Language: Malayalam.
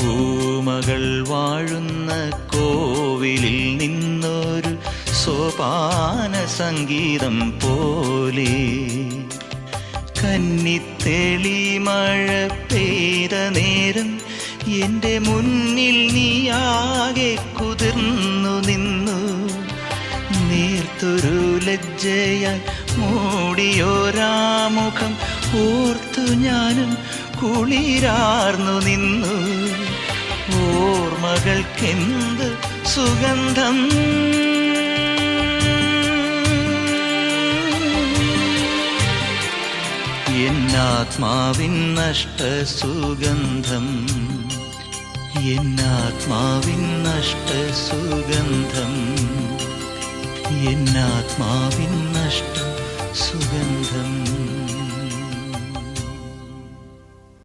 ഓർമ്മകൾ വാഴുന്ന കോവിലിൽ നിന്നൊരു സോപാന സംഗീതം പോലെ. കന്നിത്തെളി മഴ പെയ്ത നേരം എന്റെ മുന്നിൽ നീയാകെ കുതിർന്നു നിന്നു. നേർത്തൊരു ലജ്ജയാൽ മൂടിയോരാമുഖം ഓർത്തു ഞാനും കുളിരാർന്നു നിന്നു. ഓർമ്മകൾക്കെന്ത് സുഗന്ധം? എന്നാത്മാവിൻ നഷ്ട സുഗന്ധം? എന്നാത്മാവിൻ നഷ്ട സുഗന്ധം? എന്നാത്മാവിൻ നഷ്ട സുഗന്ധം?